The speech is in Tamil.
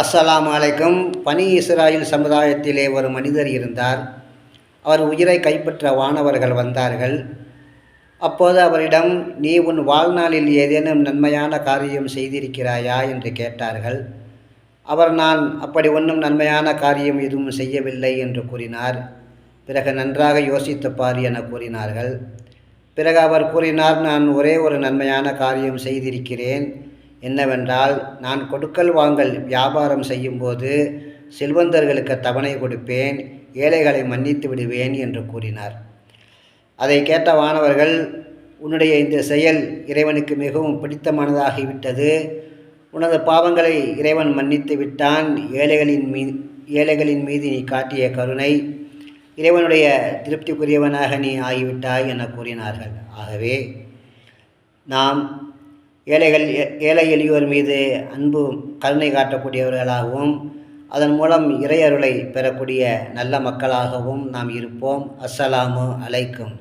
அஸ்ஸலாமு அலைக்கும். பனி இஸ்ராயில் சமுதாயத்திலே ஒரு மனிதர் இருந்தார். அவர் உயிரை கைப்பற்ற வானவர்கள் வந்தார்கள். அப்போது அவரிடம் நீ உன் வாழ்நாளில் ஏதேனும் நன்மையான காரியம் செய்திருக்கிறாயா? என்று கேட்டார்கள். அவர் நான் அப்படி ஒன்றும் நன்மையான காரியம் எதுவும் செய்யவில்லை என்று கூறினார். பிறகு நன்றாக யோசித்துப்பார் என கூறினார்கள். பிறகு அவர் கூறினார் நான் ஒரே ஒரு நன்மையான காரியம் செய்திருக்கிறேன். என்னவென்றால் நான் கொடுக்கல் வாங்கல் வியாபாரம் செய்யும்போது செல்வந்தர்களுக்கு தவணை கொடுப்பேன் ஏழைகளை மன்னித்து விடுவேன் என்று கூறினார். அதை கேட்ட வானவர்கள் உன்னுடைய இந்த செயல் இறைவனுக்கு மிகவும் பிடித்தமானதாகிவிட்டது. உனது பாவங்களை இறைவன் மன்னித்து விட்டான். ஏழைகளின் மீ ஏழைகளின் மீது நீ காட்டிய கருணை இறைவனுடைய திருப்திக்குரியவனாக நீ ஆகிவிட்டாய் என கூறினார்கள். ஆகவே நாம் ஏழைகள் ஏழை எளியோர் மீது அன்பு கருணை காட்டக்கூடியவர்களாகவும் அதன் மூலம் இறையருளை பெறக்கூடிய நல்ல மக்களாகவும் நாம் இருப்போம். அஸ்ஸலாமு அலைக்கும்.